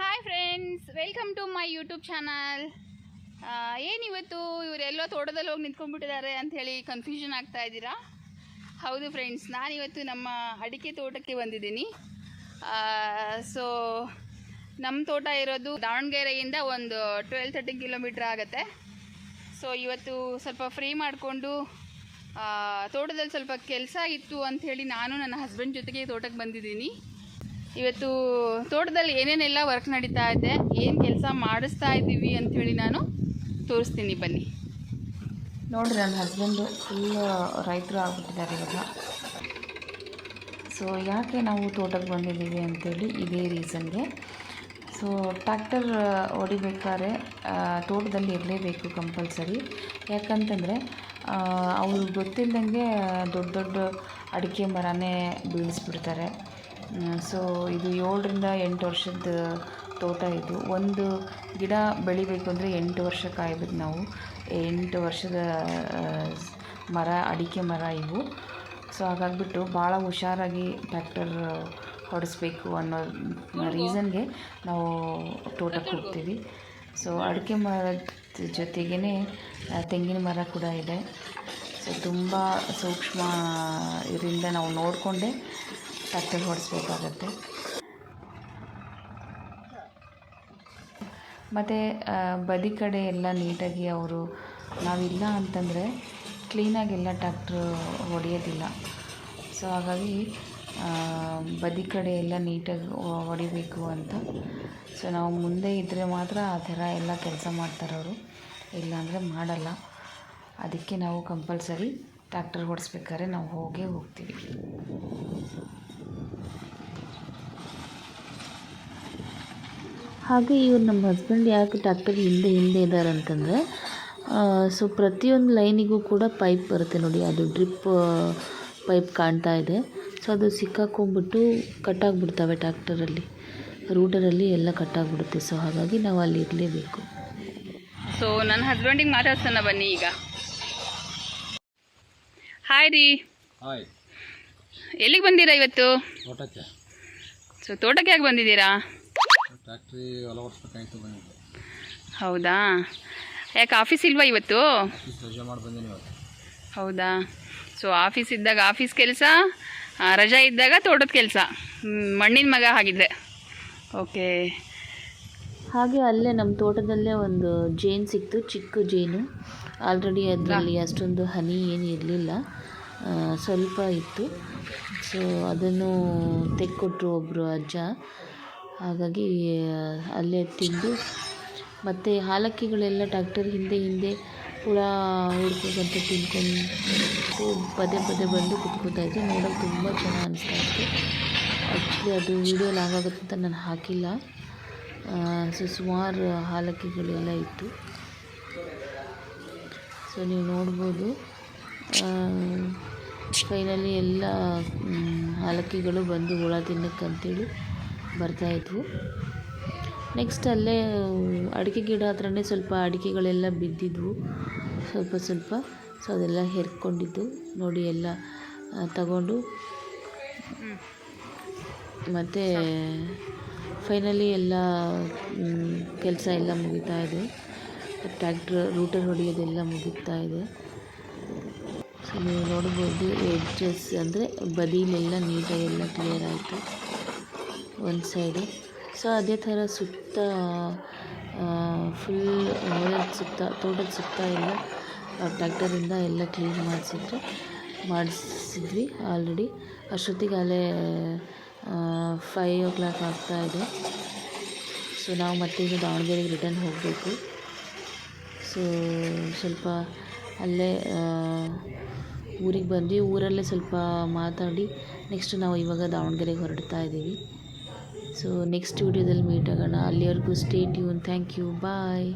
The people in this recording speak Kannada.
Hi friends welcome to my YouTube channel ಏನಿವತ್ತು? ಇವರೆಲ್ಲೋ ತೋಟದಲ್ಲಿ ಹೋಗಿ ನಿಂತ್ಕೊಂಡ್ಬಿಟ್ಟಿದ್ದಾರೆ ಅಂಥೇಳಿ ಕನ್ಫ್ಯೂಷನ್ ಆಗ್ತಾ ಇದ್ದೀರಾ? ಹೌದು ಫ್ರೆಂಡ್ಸ್ ನಾನಿವತ್ತು ನಮ್ಮ ಅಡಿಕೆ ತೋಟಕ್ಕೆ ಬಂದಿದ್ದೀನಿ. ಸೊ ನಮ್ಮ ತೋಟ ಇರೋದು ದಾವಣಗೆರೆಯಿಂದ ಒಂದು ಟ್ವೆಲ್ ತರ್ಟಿನ್ ಕಿಲೋಮೀಟ್ರ್ ಆಗುತ್ತೆ. ಸೊ ಇವತ್ತು ಸ್ವಲ್ಪ ಫ್ರೀ ಮಾಡಿಕೊಂಡು ತೋಟದಲ್ಲಿ ಸ್ವಲ್ಪ ಕೆಲಸ ಇತ್ತು ಅಂಥೇಳಿ ನಾನು ನನ್ನ ಹಸ್ಬೆಂಡ್ ಜೊತೆಗೆ ತೋಟಕ್ಕೆ ಬಂದಿದ್ದೀನಿ. ಇವತ್ತು ತೋಟದಲ್ಲಿ ಏನೇನೆಲ್ಲ ವರ್ಕ್ ನಡೀತಾ ಇದೆ, ಏನು ಕೆಲಸ ಮಾಡಿಸ್ತಾ ಇದ್ದೀವಿ ಅಂಥೇಳಿ ನಾನು ತೋರಿಸ್ತೀನಿ, ಬನ್ನಿ. ನೋಡಿರಿ, ನನ್ನ ಹಸ್ಬೆಂಡು ಫುಲ್ ರೈತರು ಆಗ್ಬಿಟ್ಟಿದ್ದಾರೆ ಇವಾಗ. ಸೊ ಯಾಕೆ ನಾವು ತೋಟಕ್ಕೆ ಬಂದಿದ್ದೀವಿ ಅಂಥೇಳಿ ಇದೇ ರೀಸನ್ಗೆ ಸೊ ಟ್ರ್ಯಾಕ್ಟರ್ ಹೊಡಿಬೇಕಾದ್ರೆ ತೋಟದಲ್ಲಿ ಇರಲೇಬೇಕು ಕಂಪಲ್ಸರಿ ಯಾಕಂತಂದರೆ ಅವ್ರಿಗೆ ಗೊತ್ತಿಲ್ಲದಂಗೆ ದೊಡ್ಡ ದೊಡ್ಡ ಅಡಿಕೆ ಮರನೇ ಬೀಳಿಸ್ಬಿಡ್ತಾರೆ. ಸೊ ಇದು ಏಳರಿಂದ ಎಂಟು ವರ್ಷದ ತೋಟ ಇದು. ಒಂದು ಗಿಡ ಬೆಳಿಬೇಕು ಅಂದರೆ ಎಂಟು ವರ್ಷ ಕಾಯ್ಬೇಕು ನಾವು. ಎಂಟು ವರ್ಷದ ಮರ, ಅಡಿಕೆ ಮರ ಇವು. ಸೊ ಹಾಗಾಗಿಬಿಟ್ಟು ಭಾಳ ಹುಷಾರಾಗಿ ಟ್ಯಾಕ್ಟರ್ ಹೊಡೆಸ್ಬೇಕು ಅನ್ನೋ ರೀಸನ್ಗೆ ನಾವು ತೋಟಕ್ಕೆ ಹೋಗ್ತೀವಿ. ಸೊ ಅಡಿಕೆ ಮರದ ಜೊತೆಗೇ ತೆಂಗಿನ ಮರ ಕೂಡ ಇದೆ. ಸೊ ತುಂಬ ಸೂಕ್ಷ್ಮ ಇದರಿಂದ ನಾವು ನೋಡಿಕೊಂಡೇ. ಟ್ರ್ಯಾಕ್ಟರ್ ಹೊಡೆಸ್ಬೇಕಾಗತ್ತೆ. ಮತ್ತು ಬದಿ ಕಡೆ ಎಲ್ಲ ನೀಟಾಗಿ ಅವರು ನಾವಿಲ್ಲ ಅಂತಂದರೆ ಕ್ಲೀನಾಗೆಲ್ಲ ಟ್ಯಾಕ್ಟ್ರ್ ಹೊಡೆಯೋದಿಲ್ಲ. ಸೊ ಹಾಗಾಗಿ ಬದಿ ಕಡೆ ಎಲ್ಲ ನೀಟಾಗಿ ಹೊಡಿಬೇಕು ಅಂತ. ಸೊ ನಾವು ಮುಂದೆ ಇದ್ದರೆ ಮಾತ್ರ ಆ ಥರ ಎಲ್ಲ ಕೆಲಸ ಮಾಡ್ತಾರೆ ಅವರು. ಇಲ್ಲಾಂದರೆ ಮಾಡಲ್ಲ. ಅದಕ್ಕೆ ನಾವು ಕಂಪಲ್ಸರಿ ಟ್ಯಾಕ್ಟರ್ ಹೊಡೆಸ್ಬೇಕಾದ್ರೆ ನಾವು ಹೋಗೇ ಹೋಗ್ತೀವಿ. ಹಾಗೆ ಇವ್ರು ನಮ್ಮ ಹಸ್ಬೆಂಡ್ ಯಾಕೆ ಟ್ಯಾಕ್ಟರ್ ಹಿಂದೆ ಹಿಂದೆ ಇದ್ದಾರೆ ಅಂತಂದರೆ ಸೊ ಪ್ರತಿಯೊಂದು ಲೈನಿಗೂ ಕೂಡ ಪೈಪ್ ಬರುತ್ತೆ ನೋಡಿ ಅದು ಡ್ರಿಪ್ ಪೈಪ್ ಕಾಣ್ತಾ ಇದೆ. ಸೊ ಅದು ಸಿಕ್ಕಾಕೊಂಡ್ಬಿಟ್ಟು ಕಟ್ಟಾಗ್ಬಿಡ್ತವೆ ಟ್ಯಾಕ್ಟರಲ್ಲಿ ರೂಟರಲ್ಲಿ ಎಲ್ಲ ಕಟ್ಟಾಗ್ಬಿಡುತ್ತೆ ಸೊ ಹಾಗಾಗಿ ನಾವು ಅಲ್ಲಿ ಇರಲೇಬೇಕು. ಸೊ ನನ್ನ ಹಸ್ಬೆಂಡಿಗೆ ಮಾತಾಡ್ಸೋಣ ಬನ್ನಿ ಈಗ. ಹಾಯ್ ರೀ. ಹಾಯ್ ಎಲ್ಲಿಗೆ ಬಂದಿರಾ ಇವತ್ತು? ತೋಟಕ್ಕೆ. ಸೊ ತೋಟಕ್ಕೆ ಯಾಕೆ ಬಂದಿದ್ದೀರಾ? ಟ್ಯಾಕ್ಟ್ರಿ ಹೊಲ ಓಡಿಸ್ಬೇಕಾಯ್ತು ಬಂದಿದ್ದೆ. ಹೌದಾ? ಯಾಕೆ ಆಫೀಸ್ ಇಲ್ವಾ ಇವತ್ತು? ಆಫೀಸ್ ರಜೆ ಮಾಡಿ ಬಂದೀನಿ ಇವತ್ತು. ಹೌದಾ? ಸೊ ಆಫೀಸ್ ಇದ್ದಾಗ ಆಫೀಸ್ ಕೆಲಸ ರಜಾ ಇದ್ದಾಗ ತೋಟದ ಕೆಲಸ. ಮಣ್ಣಿನ ಮಗ ಹಾಗಿದ್ರೆ. ಓಕೆ. ಹಾಗೆ ಅಲ್ಲೇ ನಮ್ಮ ತೋಟದಲ್ಲೇ ಒಂದು ಜೇನು ಸಿಕ್ತು ಚಿಕ್ಕ ಜೇನು. ಆಲ್ರೆಡಿ ಅದರಲ್ಲಿ ಅಷ್ಟೊಂದು ಹನಿ ಏನು ಇರಲಿಲ್ಲ. ಸ್ವಲ್ಪ ಇತ್ತು. ಸೊ ಅದನ್ನು ತೆಕ್ಕೊಟ್ರು ಒಬ್ಬರು ಅಜ್ಜ. ಹಾಗಾಗಿ ಅಲ್ಲೇ ತಿಂದು, ಮತ್ತು ಹಾಲಕ್ಕಿಗಳೆಲ್ಲ ಡಾಕ್ಟರ್ ಹಿಂದೆ ಹಿಂದೆ ಹುಳ ಹುಡ್ಕೋಕ್ಕಂತ ತಿನ್ಕೊಂಡು ಪದೇ ಪದೇ ಬಂದು ಕುತ್ಕೋತಾ ಇದ್ದೆ ನೋಡೋಕೆ ತುಂಬ ಚೆನ್ನಾಗಿ ಅನಿಸ್ತಾ ಇತ್ತು. ಆ್ಯಕ್ಚುಲಿ ಅದು ವೀಡಿಯೋ ಲಾಗಾಗುತ್ತೆ ಅಂತ ನಾನು ಹಾಕಿಲ್ಲ. ಸೊ, ಸುಮಾರು ಹಾಲಕ್ಕಿಗಳೆಲ್ಲ ಇತ್ತು. ಸೊ ನೀವು ನೋಡ್ಬೋದು. ಫೈನಲಿ ಎಲ್ಲ ಹಲಕಿಗಳು ಬಂದು ಹುಳ ತಿನ್ನಕ್ಕಂತೇಳಿ ಬರ್ತಾಯಿದ್ವು ನೆಕ್ಸ್ಟ್ ಅಲ್ಲೇ, ಅಡಿಕೆ ಗಿಡ ಹತ್ರನೇ ಸ್ವಲ್ಪ ಅಡಿಕೆಗಳೆಲ್ಲ ಬಿದ್ದಿದ್ವು. ಸ್ವಲ್ಪ ಸ್ವಲ್ಪ ಸೊ ಅದೆಲ್ಲ ಹೆರ್ಕೊಂಡಿದ್ದು. ನೋಡಿ ಎಲ್ಲ ತಗೊಂಡು ಮತ್ತು ಫೈನಲಿ ಎಲ್ಲ ಕೆಲಸ ಎಲ್ಲ ಮುಗಿತಾ ಇದೆ. ಟ್ರ್ಯಾಕ್ಟ್ರ್ ರೂಟರ್ ಹೊಡೆಯೋದೆಲ್ಲ ಮುಗಿತಾ ಇದೆ. ನೀವು ನೋಡ್ಬೋದು ಎಡ್ಜಸ್ ಅಂದರೆ ಬದಿಲೆಲ್ಲ ನೀಟಾಗಿ ಎಲ್ಲ ಕ್ಲಿಯರ್ ಆಯಿತು ಒಂದು ಸೈಡು ಸೊ ಅದೇ ಥರ ಸುತ್ತ ಫುಲ್ ಹೊಲದ ಸುತ್ತ, ತೋಟದ ಸುತ್ತ ಎಲ್ಲ ಟ್ಯಾಕ್ಟರಿಂದ ಎಲ್ಲ ಕ್ಲೀನ್ ಮಾಡಿಸಿದ್ರೆ, ಮಾಡಿಸಿದ್ವಿ ಆಲ್ರೆಡಿ ಅಷ್ಟೊತ್ತಿಗೆ ಅಲ್ಲೇ ಫೈವ್ ಓ ಕ್ಲಾಕ್ ಆಗ್ತಾಯಿದೆ ಇದೆ. ಸೊ ನಾವು ಮತ್ತೆ ಈಗ ದಾವಣಗೆರೆಗೆ ರಿಟರ್ನ್ ಹೋಗಬೇಕು. ಸೊ ಸ್ವಲ್ಪ ಅಲ್ಲೇ ಊರಿಗೆ ಬಂದ್ವಿ. ಊರಲ್ಲೇ ಸ್ವಲ್ಪ ಮಾತಾಡಿ ನೆಕ್ಸ್ಟ್ ನಾವು ಇವಾಗ ದಾವಣಗೆರೆಗೆ ಹೊರಡ್ತಾ ಇದ್ದೀವಿ. ಸೊ ನೆಕ್ಸ್ಟ್ ವೀಡಿಯೋದಲ್ಲಿ ಮೀಟ್ ಆಗೋಣ. ಅಲ್ಲಿವರೆಗೂ stay tune thank you bye